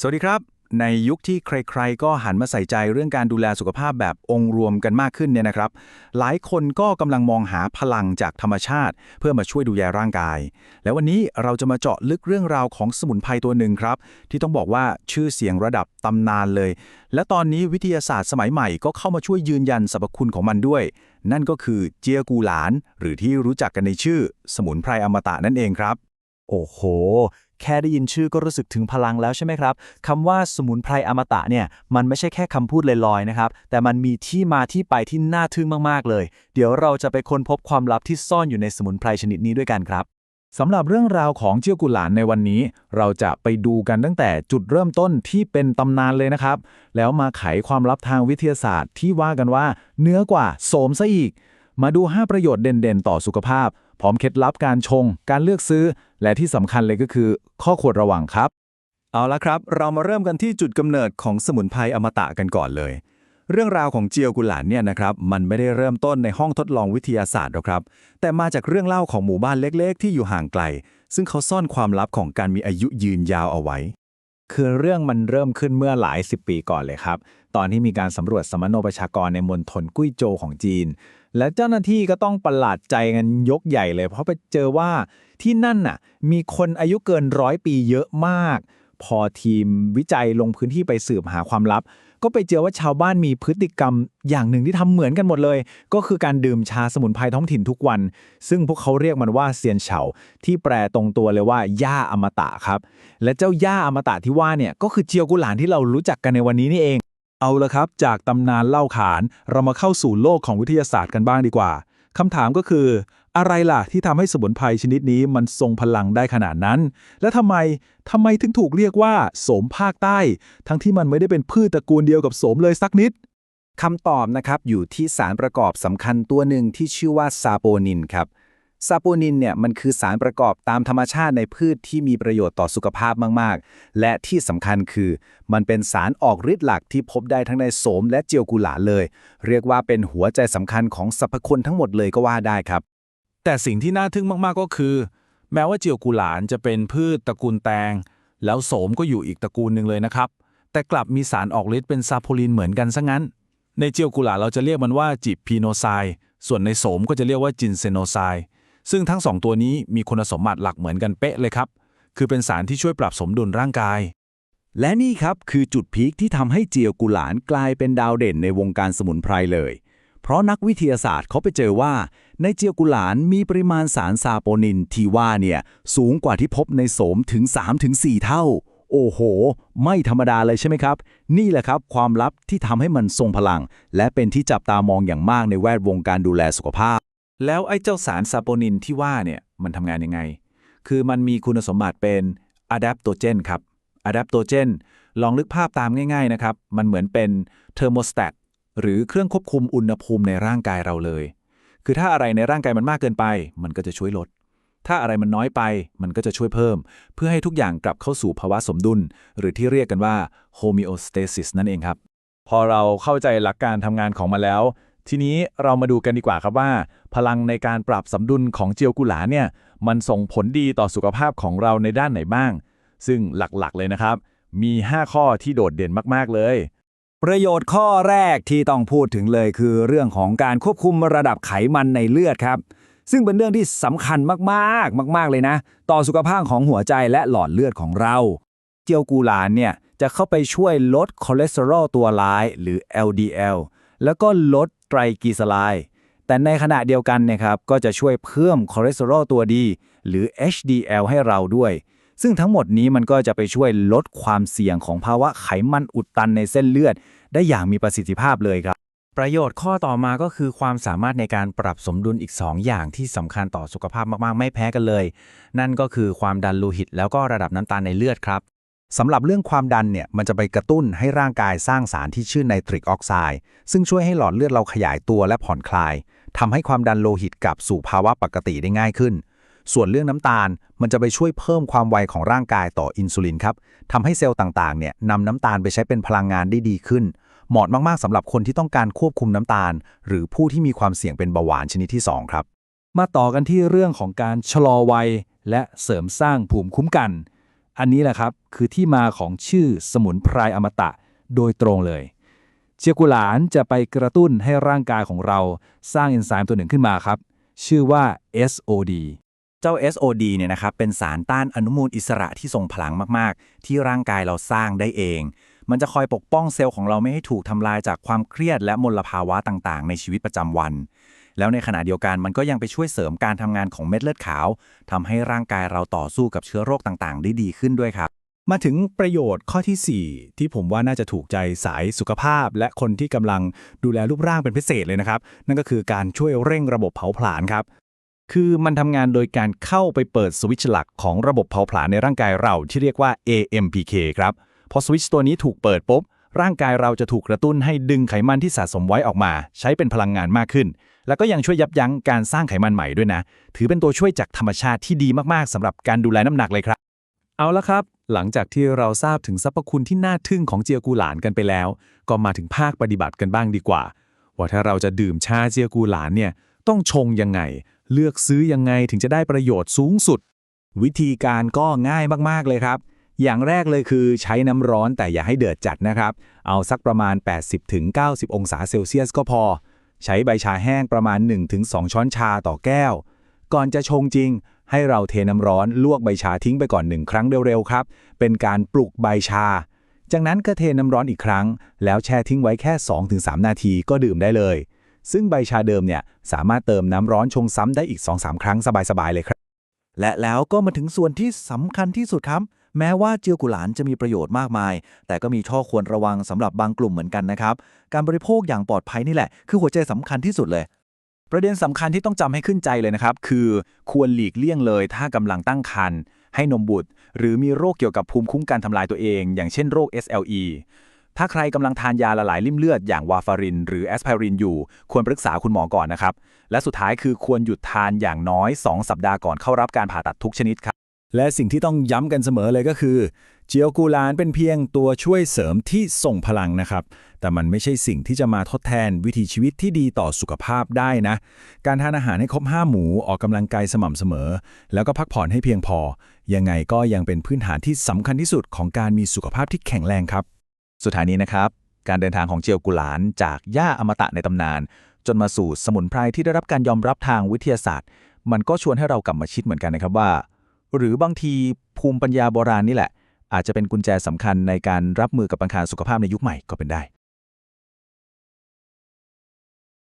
สวัสดีครับ ในยุคที่ใครๆ ก็หันมาใส่ใจเรื่องการดูแลสุขภาพแบบองค์รวมกันมากขึ้นเนี่ยนะครับ หลายคนก็กำลังมองหาพลังจากธรรมชาติ เพื่อมาช่วยดูแลร่างกาย และวันนี้เราจะมาเจาะลึกเรื่องราวของสมุนไพรตัวหนึ่งครับ ที่ต้องบอกว่าชื่อเสียงระดับตำนานเลย และตอนนี้วิทยาศาสตร์สมัยใหม่ก็เข้ามาช่วยยืนยันสรรพคุณของมันด้วย นั่นก็คือเจียกูหลาน หรือที่รู้จักกันในชื่อ สมุนไพรอมตะนั่นเองครับ โอ้โห แค่ได้ยินชื่อก็รู้สึกถึงพลังแล้วใช่ไหมครับคำว่าสมุนไพรอมตะเนี่ยมันไม่ใช่แค่คำพูดลอยๆนะครับ แต่มันมีที่มาที่ไปที่น่าทึ่งมากๆเลย เดี๋ยวเราจะไปค้นพบความลับที่ซ่อนอยู่ในสมุนไพรชนิดนี้ด้วยกันครับสำหรับเรื่องราวของเจียวกุหลานในวันนี้ เราจะไปดูกันตั้งแต่จุดเริ่มต้นที่เป็นตำนานเลยนะครับ แล้วมาไขความลับทางวิทยาศาสตร์ที่ว่ากันว่า เนื้อกว่าโสมซะอีก มาดู 5 ประโยชน์เด่นๆ ต่อสุขภาพ พร้อมเคล็ดลับการชง การเลือกซื้อ และที่สำคัญเลยก็คือ ข้อควรระวังครับ เอาละครับ เรามาเริ่มกันที่จุดกำเนิดของสมุนไพรอมตะกันก่อนเลย เรื่องราวของเจียวกุหลานเนี่ยนะครับ มันไม่ได้เริ่มต้นในห้องทดลองวิทยาศาสตร์หรอกครับ แต่มาจากเรื่องเล่าของหมู่บ้านเล็กๆ ที่อยู่ห่างไกล ซึ่งเขาซ่อนความลับของการมีอายุยืนยาวเอาไว้คือเรื่องมันเริ่มขึ้นเมื่อหลายสิบปีก่อนเลยครับ ตอนที่มีการสำรวจสมโนประชากรในมณฑลกุ้ยโจวของจีน และเจ้าหน้าที่ก็ต้องประหลาดใจกันยกใหญ่เลย เพราะไปเจอว่าที่นั่นน่ะมีคนอายุเกินร้อยปีเยอะมาก พอทีมวิจัยลงพื้นที่ไปสืบหาความลับ ก็ไปเจอว่าชาวบ้านมีพฤติกรรมอย่างหนึ่งที่ทำเหมือนกันหมดเลย ก็คือการดื่มชาสมุนไพรท้องถิ่นทุกวัน ซึ่งพวกเขาเรียกมันว่าเซียนเฉาที่แปลตรงตัวเลยว่าย่าอมตะครับ และเจ้าย่าอมตะที่ว่าเนี่ยก็คือเจียวกุหลานที่เรารู้จักกันในวันนี้นี่เอง เอาละครับ จากตำนานเล่าขานเรามาเข้าสู่โลกของวิทยาศาสตร์กันบ้างดีกว่าคำถามก็คือ อะไรล่ะที่ทำให้สมุนไพรชนิดนี้มันทรงพลังได้ขนาดนั้น และทำไมทำไมถึงถูกเรียกว่า โสมภาคใต้ ทั้งที่มันไม่ได้เป็นพืชตระกูลเดียวกับโสมเลยสักนิดคำตอบนะครับอยู่ที่สารประกอบสำคัญตัวหนึ่งที่ชื่อว่าซาโปนินครับ ซาโปนินเนี่ยมันคือสารประกอบตามธรรมชาติในพืชที่มีประโยชน์ต่อสุขภาพมาก ๆ และที่สำคัญคือมันเป็นสารออกฤทธิ์หลักที่พบได้ทั้งในโสมและเจียวกุหลาเลย เรียกว่าเป็นหัวใจสำคัญของสรรพคุณทั้งหมดเลยก็ว่าได้ครับ แต่สิ่งที่น่าทึ่งมากๆก็คือ แม้ว่าเจียวกุหลาจะเป็นพืชตระกูลแตง แล้วโสมก็อยู่อีกตระกูลหนึ่งเลยนะครับแต่กลับมีสารออกฤทธิ์เป็นซาโพลินเหมือนกันซะงั้น ในเจียวกุหลาเราจะเรียกมันว่าจิพีโนไซส่วนในโสมก็จะเรียกว่าจินเซโนไซ ซึ่งทั้งสองตัวนี้มีคุณสมบัติหลักเหมือนกันเป๊ะเลยครับ คือเป็นสารที่ช่วยปรับสมดุลร่างกาย และนี่ครับคือจุดพีคที่ทำให้เจียวกุหลานกลายเป็นดาวเด่นในวงการสมุนไพรเลย เพราะนักวิทยาศาสตร์เขาไปเจอว่า ในเจียวกุหลานมีปริมาณสารซาโปนินที่ว่าเนี่ยสูงกว่าที่พบในโสมถึง 3-4 เท่า โอ้โห ไม่ธรรมดาเลยใช่ไหมครับ นี่แหละครับความลับที่ทำให้มันทรงพลัง และเป็นที่จับตามองอย่างมากในแวดวงการดูแลสุขภาพ แล้วไอ้เจ้าสารซาโปนินที่ว่าเนี่ยมันทำงานยังไง คือมันมีคุณสมบัติเป็นอะดัปโตเจนครับอะดัปโตเจนลองนึกภาพตามง่ายๆนะครับ มันเหมือนเป็นเทอร์โมสแตตหรือเครื่องควบคุมอุณหภูมิในร่างกายเราเลย คือถ้าอะไรในร่างกายมันมากเกินไป มันก็จะช่วยลด ถ้าอะไรมันน้อยไป มันก็จะช่วยเพิ่ม เพื่อให้ทุกอย่างกลับเข้าสู่ภาวะสมดุล หรือที่เรียกกันว่า homeostasis นั่นเองครับ พอเราเข้าใจหลักการทำงานของมันแล้ว ทีนี้เรามาดูกันดีกว่าครับว่า พลังในการปรับสมดุลของเจียวกุหลาเนี่ยมันส่งผลดีต่อสุขภาพของเราในด้านไหนบ้าง ซึ่งหลักๆเลยนะครับ มี 5 ข้อที่โดดเด่นมากๆเลย ประโยชน์ข้อแรกที่ต้องพูดถึงเลยคือเรื่องของการควบคุมระดับไขมันในเลือดครับซึ่งเป็นเรื่องที่สำคัญมากๆ มาก ๆ เลยนะ ต่อสุขภาพของหัวใจและหลอดเลือดของเรา เจียวกูหลานเนี่ย จะเข้าไปช่วยลดคอเลสเตอรอลตัวร้ายหรือ LDL แล้วก็ลด ไตรกลีเซอไรด์แต่ในขณะเดียวกันนี่ยครับก็จะช่วยเพิ่มคอเลสเตอรอลตัวดี หรือ HDL ให้เราด้วย ซึ่งทั้งหมดนี้มันก็จะไปช่วยลดความเสี่ยงของภาวะไขมันอุดตันในเส้นเลือด ได้อย่างมีประสิทธิภาพเลยครับ ประโยชน์ข้อต่อมาก็คือความสามารถในการปรับสมดุลอีก 2 อย่างที่สำคัญต่อสุขภาพมากๆ ไม่แพ้กันเลย นั่นก็คือความดันโลหิต แล้วก็ระดับน้ำตาลในเลือดครับ สำหรับเรื่องความดันเนี่ยมันจะไปกระตุ้นให้ร่างกายสร้างสารที่ชื่อไนตริกออกไซด์ซึ่งช่วยให้หลอดเลือดเราขยายตัวและผ่อนคลายทำให้ความดันโลหิตกลับสู่ภาวะปกติได้ง่ายขึ้น ส่วนเรื่องน้ำตาลมันจะไปช่วยเพิ่มความไวของร่างกายต่ออินซูลินครับทำให้เซลล์ต่างๆเนี่ยนำน้ำตาลไปใช้เป็นพลังงานได้ดีขึ้น เหมาะมากๆสำหรับคนที่ต้องการควบคุมน้ำตาล หรือผู้ที่มีความเสี่ยงเป็นเบาหวานชนิดที่ 2 ครับ มาต่อกันที่เรื่องของการชะลอวัยและเสริมสร้างภูมิคุ้มกัน อันนี้แหละครับคือที่มาของชื่อสมุนไพรอมตะโดยตรงเลย เจียกุหลานจะไปกระตุ้นให้ร่างกายของเราสร้างเอนไซม์ตัวหนึ่งขึ้นมาครับ ชื่อว่า SOD เจ้า SOD เนี่ยนะครับเป็นสารต้านอนุมูลอิสระที่ทรงพลังมาก ๆ ที่ร่างกายเราสร้างได้เอง มันจะคอยปกป้องเซลล์ของเราไม่ให้ถูกทำลายจากความเครียดและมลภาวะต่าง ๆ ในชีวิตประจำวัน แล้วในขณะเดียวกันมันก็ยังไปช่วยเสริมการทำงานของเม็ดเลือดขาวทำให้ร่างกายเราต่อสู้กับเชื้อโรคต่างๆ ได้ดีขึ้นด้วยครับ มาถึงประโยชน์ข้อทีสี่4 ที่ผมว่าน่าจะถูกใจสายสุขภาพ และคนที่กำลังดูแลรูปร่างเป็นพิเศษเลยนะครับ นั่นก็คือการช่วยเร่งระบบเผาผลาญครับคือมันทำงานโดยการเข้าไปเปิดสวิตช์หลักของระบบเผาผลาญในร่างกายเราที่เรียกว่า AMPK ครับ พอสวิตช์ตัวนี้ถูกเปิดปุ๊บ ร่างกายเราจะถูกกระตุ้นให้ดึงไขมันที่สะสมไว้ออกมา ใช้เป็นพลังงานมากขึ้น แล้วก็ยังช่วยยับยั้งการสร้างไขมันใหม่ด้วยนะ ถือเป็นตัวช่วยจากธรรมชาติที่ดีมากๆสำหรับการดูแลน้ำหนักเลยครับ เอาละครับ หลังจากที่เราทราบถึงสรรพคุณที่น่าทึ่งของเจียกูหลานกันไปแล้ว ก็มาถึงภาคปฏิบัติกันบ้างดีกว่า ว่าถ้าเราจะดื่มชาเจียกูหลานเนี่ยต้องชงยังไง เลือกซื้อยังไงถึงจะได้ประโยชน์สูงสุด วิธีการก็ง่ายมากๆเลยครับอย่างแรกเลยคือใช้น้ำร้อนแต่อย่าให้เดือดจัดนะครับ เอาสักประมาณ 80-90 องศาเซลเซียสก็พอ ใช้ใบชาแห้งประมาณ 1-2 ช้อนชาต่อแก้ว ก่อนจะชงจริง ให้เราเทน้ำร้อนลวกใบชาทิ้งไปก่อนหนึ่งครั้งเร็วๆครับ เป็นการปลุกใบชา จากนั้นก็เทน้ำร้อนอีกครั้ง แล้วแช่ทิ้งไว้แค่ 2-3 นาทีก็ดื่มได้เลย ซึ่งใบชาเดิมเนี่ยสามารถเติมน้ำร้อนชงซ้ำได้อีก 2-3 ครั้งสบายๆเลยครับ และแล้วก็มาถึงส่วนที่สำคัญที่สุดครับ แม้ว่าเจียวกุหลานจะมีประโยชน์มากมาย แต่ก็มีข้อควรระวังสำหรับบางกลุ่มเหมือนกันนะครับ การบริโภคอย่างปลอดภัยนี่แหละ คือหัวใจสำคัญที่สุดเลย ประเด็นสำคัญที่ต้องจำให้ขึ้นใจเลยนะครับ คือควรหลีกเลี่ยงเลย ถ้ากำลังตั้งครรภ์ให้นมบุตร หรือมีโรคเกี่ยวกับภูมิคุ้มกันทำลายตัวเอง อย่างเช่นโรค SLE ถ้าใครกำลังทานยาละลายริ่มเลือดอย่างวาฟาริน หรือแอสไพรินอยู่ ควรปรึกษาคุณหมอก่อนนะครับ และสุดท้ายคือควรหยุดทานอย่างน้อย 2 สัปดาห์ก่อนเข้ารับการผ่าตัดทุกชนิดครับ และสิ่งที่ต้องย้ำกันเสมอเลยก็คือเจียวกูลานเป็นเพียงตัวช่วยเสริมที่ส่งพลังนะครับ แต่มันไม่ใช่สิ่งที่จะมาทดแทนวิถีชีวิตที่ดีต่อสุขภาพได้นะ การทานอาหารให้ครบห้าหมูออกกำลังกายสม่ำเสมอ แล้วก็พักผ่อนให้เพียงพอ ยังไงก็ยังเป็นพื้นฐานที่สำคัญที่สุดของการมีสุขภาพที่แข็งแรงครับ สุดท้ายนี้นะครับ การเดินทางของเจียวกุหลานจากหญ้าอมตะในตำนาน จนมาสู่สมุนไพรที่ได้รับการยอมรับทางวิทยาศาสตร์ มันก็ชวนให้เรากลับมาคิดเหมือนกันนะครับว่า หรือบางทีภูมิปัญญาโบราณนี่แหละ อาจจะเป็นกุญแจสำคัญในการรับมือกับปัญหาสุขภาพในยุคใหม่ก็เป็นได้